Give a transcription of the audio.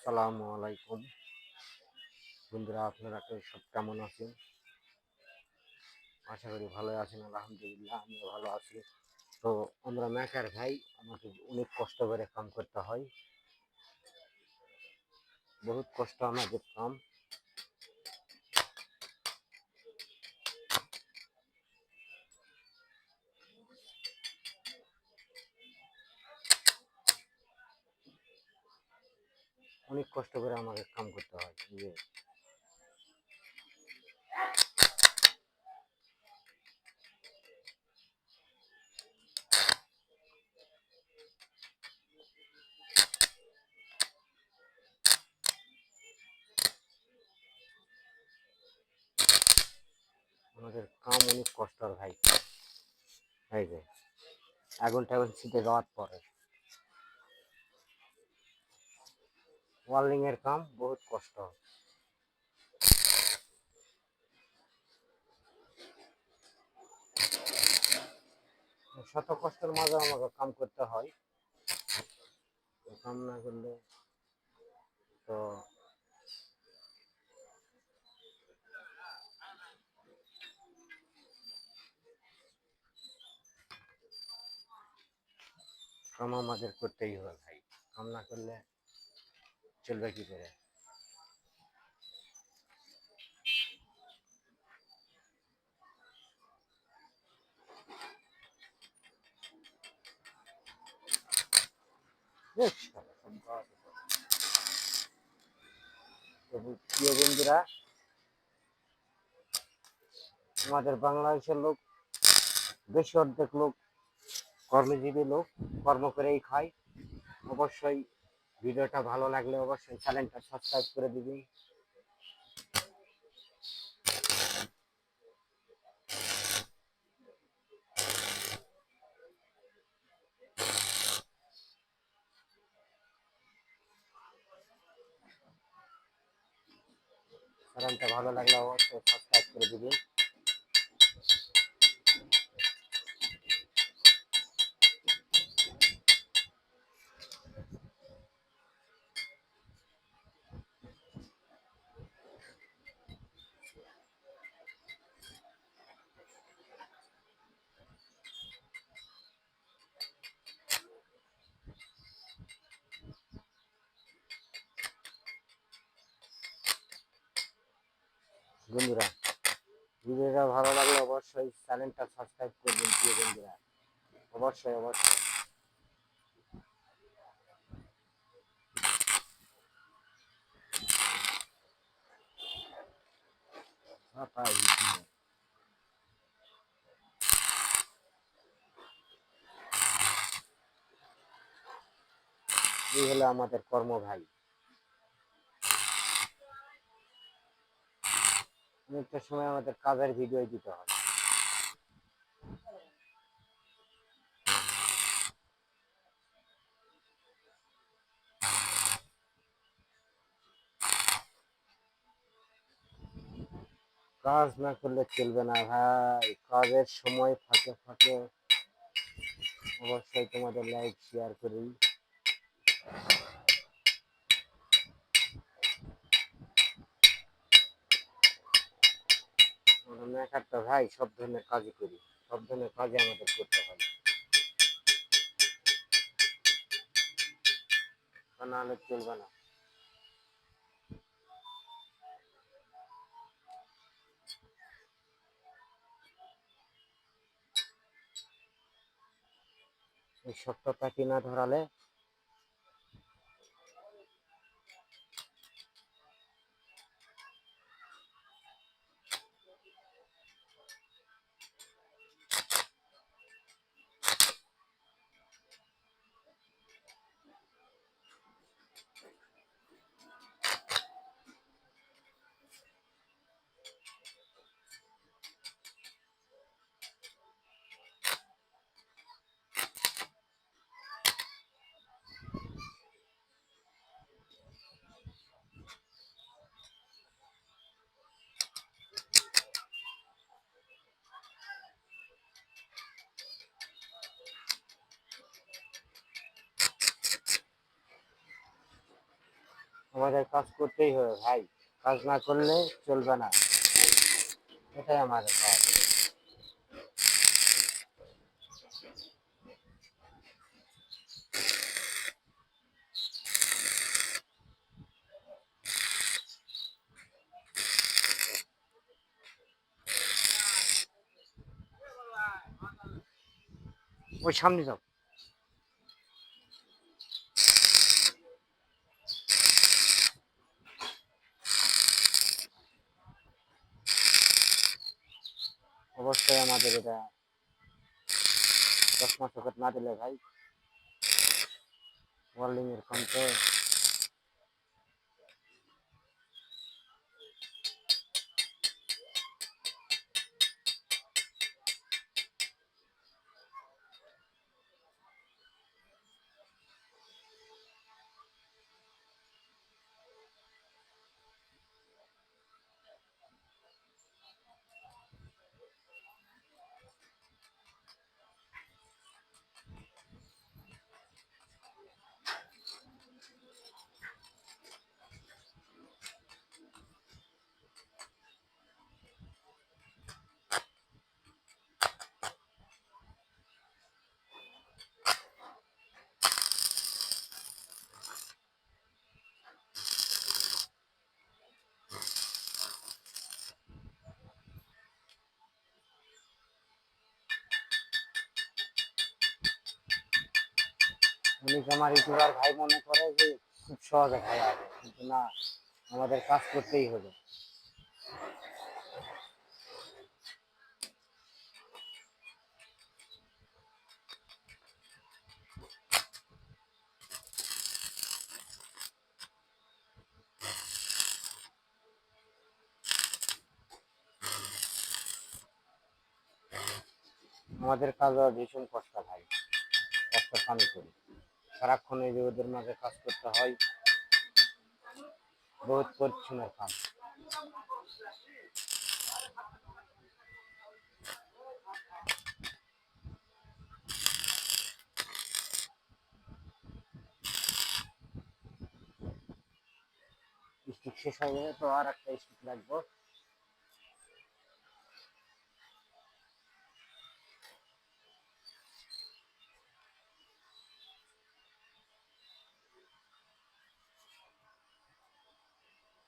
আসসালামু আলাইকুম। বন্ধুরা, আপনারা কেউ সব কেমন আছেন? আশা করি ভালো আছেন, আলহামদুলিল্লাহ, আমিও ভালো আছি। তো আমরা মেকার ভাই, আমাকে অনেক কষ্ট করে কাম করতে হয়। বহুত কষ্ট আমাদের কাম অনেক কষ্ট করে আমাকে কাম করতে হয় যে আমাদের কাম অনেক কষ্টর ভাই এই যে আগুন টাগুন ছিটে যাওয়ার পরে। ওয়ার্লিং এর কাম বহুত কষ্ট। শত কষ্টের মাঝে আমাকে কাম করতে হয়। কাম না করলে তো কাম আমাদের করতেই হবে ভাই। কাম না করলে চলবে কি করে? প্রিয় বন্ধুরা, আমাদের বাংলাদেশের লোক বেশি অর্ধেক লোক, কর্মজীবী লোক, কর্ম করেই খায়। অবশ্যই ভিডিওটা ভালো লাগলে অবশ্যই চ্যানেলটা সাবস্ক্রাইব করে দিবি। চ্যানেলটা ভালো লাগলে অবশ্যই সাবস্ক্রাইব করে দিবি। বন্ধুরা, ভিডিওটা ভালো লাগলে অবশ্যই চ্যানেলটা সাবস্ক্রাইব করবেন প্রিয় বন্ধুরা। অবশ্যই অবশ্যই। এই হলো আমাদের কর্ম ভাই অনেকটা সময় আমাদের কাজের ভিডিও দিতে হয় কাজ না করলে চলবে না ভাই। কাজের সময় ফাঁকে ফাঁকে অবশ্যই তোমাদের লাইক শেয়ার করি। আমরা মেকারটা ভাই সব ধরনের কাজই করি। সব ধরনের কাজই আমাদের করতে তা নাহলে চলবে না। এই সত্যতা কি না ধরালে আমাদের কাজ করতেই হবে ভাই। কাজ না করলে চলবে না। এটাই আমাদের কাজ। ওই সামনে যাও। অবশ্যই আমাদের এটা চশমা চোখে না দিলে ভাই ওয়ার্লিং এর অনেক আমার ইউটিউবার ভাই মনে করে যে খুব সহজে খাওয়া হবে, কিন্তু না, আমাদের কাজ করতেই হবে। আমাদের কাজ ভীষণ কষ্ট ভাই, কষ্ট পানি করি। সারাক্ষণ এই যে ওদের মাঝে কাজ করতে হয়। বহুত পরিচ্ছন্নের কাজ শেষ হয়ে গেলে তো আর একটা স্টিক লাগবে